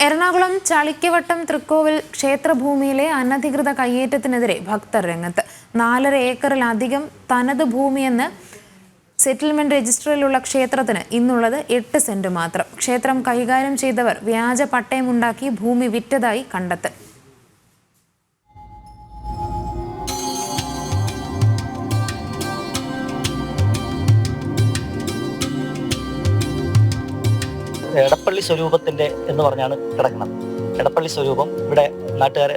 എറണാകുളം ചളിക്കവട്ടം തൃക്കോവിൽ ക്ഷേത്രഭൂമിയിലെ അനധികൃത കയ്യേറ്റത്തിനെതിരെ ഭക്തർ രംഗത്ത്. നാലര ഏക്കറിലധികം തനത് ഭൂമിയെന്ന് സെറ്റിൽമെന്റ് രജിസ്റ്ററിലുള്ള ക്ഷേത്രത്തിന് ഇന്നുള്ളത് എട്ട് സെന്റ് മാത്രം. ക്ഷേത്രം കൈകാര്യം ചെയ്തവർ വ്യാജ പട്ടയമുണ്ടാക്കി ഭൂമി വിറ്റതായി കണ്ടെത്തൽ. എടപ്പള്ളി സ്വരൂപത്തിന്റെ എന്ന് പറഞ്ഞാണ് കിടക്കുന്നത്. എടപ്പള്ളി സ്വരൂപം ഇവിടെ നാട്ടുകാരെ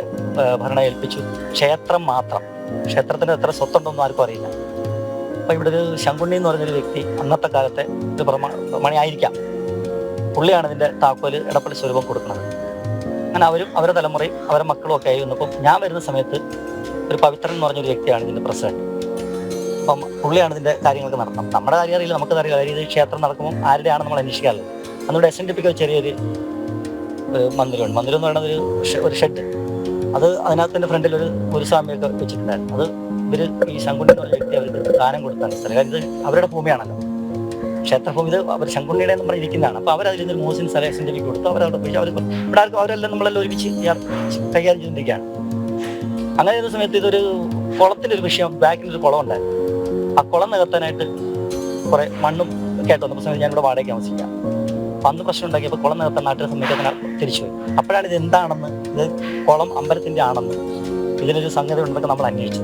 ഭരണ ഏൽപ്പിച്ചു. ക്ഷേത്രം മാത്രം. ക്ഷേത്രത്തിന് എത്ര സ്വത്തുണ്ടെന്നും ആർക്കും അറിയില്ല. അപ്പൊ ഇവിടെ ഒരു ശങ്കുണ്ണി എന്ന് പറഞ്ഞൊരു വ്യക്തി അന്നത്തെ കാലത്തെ ഒരു പ്രമാ പ്രമാണിയായിരിക്കാം പുള്ളിയാണ് ഇതിന്റെ താക്കോൽ എടപ്പള്ളി സ്വരൂപം കൊടുക്കുന്നത്. അങ്ങനെ അവരും അവരുടെ തലമുറയും അവരുടെ മക്കളും ഒക്കെ ആയി വന്നപ്പം ഞാൻ വരുന്ന സമയത്ത് ഒരു പവിത്രൻ എന്ന് പറഞ്ഞൊരു വ്യക്തിയാണ് ഇതിന്റെ പ്രസിഡന്റ്. അപ്പം പുള്ളിയാണ് ഇതിന്റെ കാര്യങ്ങളൊക്കെ നടത്തുന്നത്. നമ്മുടെ കാര്യം അറിയില്ല നമുക്ക് അറിയില്ല. അതായത് ക്ഷേത്രം നടക്കുമ്പോൾ ആരുടെയാണ് നമ്മൾ അന്വേഷിക്കാറുള്ളത് അന്നിവിടെ എസ് എൻ ഡി പിക്ക് ചെറിയൊരു മന്ദിരമുണ്ട്. മന്ദിരം എന്ന് പറയുന്നത് ഒരു ഒരു ഷെഡ് അത് അതിനകത്തിന്റെ ഫ്രണ്ടിൽ ഒരു ഗുരുസ്വാമിയൊക്കെ വെച്ചിട്ടുണ്ടായിരുന്നു. അത് ഇവർ ഈ ശങ്കുണ്ണി എന്ന് പറഞ്ഞ വ്യക്തി അവർക്ക് ദാനം കൊടുത്താണ്. സ്ഥലം കാര്യം ഇത് അവരുടെ ഭൂമിയാണല്ലോ. ക്ഷേത്രഭൂമി ഇത് അവർ ശങ്കുണ്ണിയുടെ എന്ന് ഇരിക്കുന്നതാണ്. അപ്പോൾ അവരതിൽ നിന്ന് മോസിൻ സ്ഥലം എസ് എൻ ഡി പിക്ക് കൊടുത്തു. അവരവിടെ പോയി. അവർ ഇവിടെ ആർക്കും അവരെല്ലാം നമ്മളെല്ലാം ഒരുമിച്ച് കൈകാര്യം ചെയ്തിരിക്കുകയാണ് അങ്ങനെ ചെയ്യുന്ന സമയത്ത് ഇതൊരു കുളത്തിന്റെ ഒരു വിഷയം ബാക്കിൽ ഒരു കുളം ഉണ്ടായിരുന്നു. ആ കുളം നികത്താനായിട്ട് കുറേ മണ്ണും കേട്ടോ വന്നപ്പോൾ സമയത്ത് ഞാനിവിടെ വാടകയ്ക്ക് താമസിക്കാം. അന്ന് പ്രശ്നം ഉണ്ടാക്കിയപ്പോൾ കുളം നികത്താൻ സമയത്ത് തിരിച്ചു തിരിച്ചുപോയി അപ്പോഴാണ് ഇത് എന്താണെന്ന് ഇത് കുളം അമ്പലത്തിന്റെ ആണെന്ന് ഇതിനൊരു സംഗതി ഉണ്ടെന്നൊക്കെ നമ്മൾ അന്വേഷിച്ചു.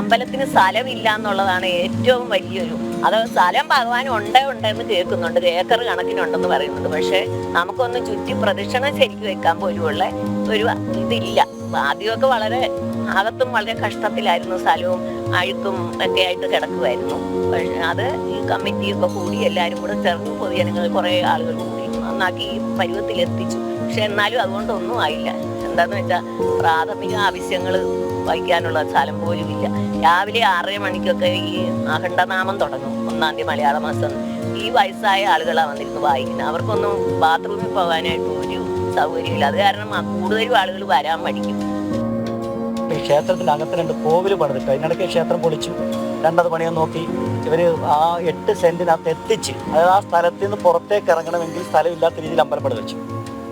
അമ്പലത്തിന് സ്ഥലമില്ല എന്നുള്ളതാണ് ഏറ്റവും വലിയൊരു അത് സ്ഥലം ഭഗവാൻ ഉണ്ട് എന്ന് കേൾക്കുന്നുണ്ട് ഏക്കർ കണക്കിനുണ്ടെന്ന് പറയുന്നുണ്ട്. പക്ഷെ നമുക്കൊന്ന് ചുറ്റി പ്രദക്ഷിണം ശരിക്കും വെക്കാൻ പോലുമുള്ള ഒരു ഇതില്ല. ആദ്യമൊക്കെ വളരെ അകത്തും വളരെ കഷ്ടത്തിലായിരുന്നു സ്ഥലവും അഴുക്കും ഒക്കെ ആയിട്ട് കിടക്കുമായിരുന്നു പക്ഷെ അത് ഈ കമ്മിറ്റിയൊക്കെ കൂടി എല്ലാവരും കൂടെ ചേർന്ന് പൊതുജനങ്ങൾ കുറേ ആളുകൾ കൂടി നന്നാക്കി ഈ പരുവത്തിലെത്തിച്ചു. പക്ഷെ എന്നാലും അതുകൊണ്ടൊന്നും ആയില്ല. എന്താന്ന് വെച്ചാൽ പ്രാഥമിക ആവശ്യങ്ങൾ വഹിക്കാനുള്ള സ്ഥലം പോലും ഇല്ല. രാവിലെ ആറര മണിക്കൊക്കെ ഈ അഖണ്ഡനാമം തുടങ്ങും. ഒന്നാം തീയതി മലയാള മാസം. ഈ വയസ്സായ ആളുകളാണ് വന്നിരുന്ന് വായിക്കുന്നത്. അവർക്കൊന്നും ബാത്റൂമിൽ പോകാനായിട്ട് ഒരു സൗകര്യമില്ല. അത് കാരണം കൂടുതലും ആളുകൾ വരാൻ മടിക്കും. ഈ ക്ഷേത്രത്തിന്റെ അകത്ത് രണ്ട് കോവിൽ പണിതിട്ട് അതിനിടയ്ക്ക് ക്ഷേത്രം പൊളിച്ചു. രണ്ടത് പണിയാൻ നോക്കി. ഇവർ ആ എട്ട് സെന്റിനകത്ത് എത്തിച്ച് അതായത് ആ സ്ഥലത്ത് നിന്ന് പുറത്തേക്ക് ഇറങ്ങണമെങ്കിൽ സ്ഥലമില്ലാത്ത രീതിയിൽ അമ്പലം പണിത് വെച്ചു.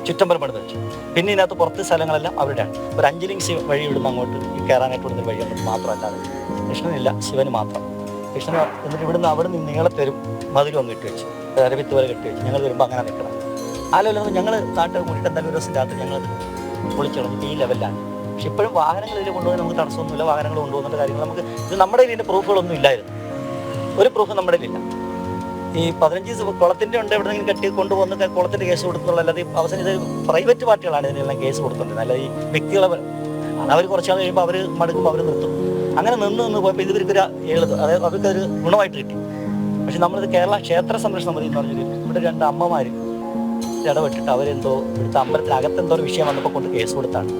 ചുറ്റമ്പലം പണിത് വെച്ചു. പിന്നെ ഇതിനകത്ത് പുറത്ത് സ്ഥലങ്ങളെല്ലാം അവരുടെയാണ് ഒരു അഞ്ച് ലിങ്സ് വഴി ഇവിടുന്ന് അങ്ങോട്ട് കയറാനായിട്ട് ഇവിടുന്ന് വഴി അങ്ങോട്ട് മാത്രമല്ലാതെ. കൃഷ്ണനില്ല ശിവന് മാത്രം. കൃഷ്ണൻ എന്നിട്ട് ഇവിടുന്ന് അവിടെ നിന്ന് നിങ്ങളെ തരും. മധുരം അങ്ങ് ഇട്ട് വെച്ചു. അരവിത്ത് വരെ കെട്ടി വെച്ചു. ഞങ്ങൾ വരുമ്പോൾ അങ്ങനെ നിൽക്കണം ആ ലെവലിൽ ഞങ്ങൾ നാട്ടിൽ കൂടിയിട്ട് എന്തായാലും ഒരു ദിവസം രാത്രി ഞങ്ങൾ പൊളിച്ചു ഈ ലെവലിലാണ് പക്ഷെ ഇപ്പോഴും വാഹനങ്ങൾ ഇതിൽ കൊണ്ടുപോകാൻ നമുക്ക് തടസ്സമൊന്നുമില്ല വാഹനങ്ങൾ കൊണ്ടുപോകുന്ന കാര്യങ്ങൾ. നമുക്ക് ഇത് നമ്മുടെ ഇതിന്റെ പ്രൂഫുകളൊന്നും ഇല്ലായിരുന്നു. ഒരു പ്രൂഫ് നമ്മുടെ ഇല്ല ഈ പതിനഞ്ച് ദിവസം കുളത്തിന്റെ ഉണ്ട് എവിടെയെങ്കിലും കെട്ടി കൊണ്ടുപോകുന്ന കുളത്തിന്റെ കേസ് കൊടുത്തുള്ള അല്ലാതെ അവസാനം ഇത് പ്രൈവറ്റ് പാർട്ടികളാണ് ഇതിനെല്ലാം കേസ് കൊടുത്തോണ്ടിരുന്നത് അല്ലാതെ ഈ വ്യക്തികളെ അവർ കുറച്ചാൾ കഴിയുമ്പോൾ അവർ മടുക്കുമ്പോൾ അവർ നിർത്തും. അങ്ങനെ നിന്ന് നിന്ന് പോയപ്പോൾ ഇത് ഇവർക്കൊരു എഴുത് അതായത് അവർക്കൊരു ഗുണമായിട്ട് കിട്ടി. പക്ഷെ നമ്മളിത് കേരള ക്ഷേത്ര സംരക്ഷണ സമിതി എന്ന് പറഞ്ഞൊരു ഇവിടെ രണ്ട് അമ്മമാർ ഇടപെട്ടിട്ട് അവരെന്തോ ഇവിടുത്തെ അമ്പലത്തിനകത്ത് എന്തോ ഒരു വിഷയം വന്നപ്പോൾ കൊണ്ട് കേസ് കൊടുത്താണ്.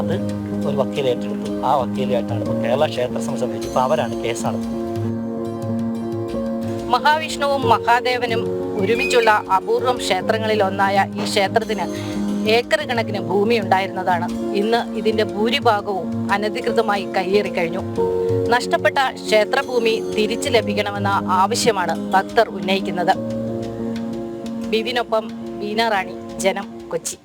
അത് ഒരു വക്കീൽ ഏറ്റെടുത്തു. ആ വക്കീലായിട്ടാണ് ഇപ്പോൾ കേരള ക്ഷേത്ര സമിതി സംബന്ധിച്ച് ഇപ്പോൾ അവരാണ് കേസ് മഹാവിഷ്ണുവും മഹാദേവനും ഒരുമിച്ചുള്ള അപൂർവം ക്ഷേത്രങ്ങളിൽ ഒന്നായ ഈ ക്ഷേത്രത്തിന് ഏക്കർ കണക്കിന് ഭൂമി ഉണ്ടായിരുന്നതാണ്. ഇന്ന് ഇതിന്റെ ഭൂരിഭാഗവും അനധികൃതമായി കയ്യേറി കഴിഞ്ഞു. നഷ്ടപ്പെട്ട ക്ഷേത്രഭൂമി തിരിച്ചു ലഭിക്കണമെന്ന ആവശ്യമാണ് ഭക്തർ ഉന്നയിക്കുന്നത്. ബിവിനൊപ്പം ബീന റാണി ജനം കൊച്ചി.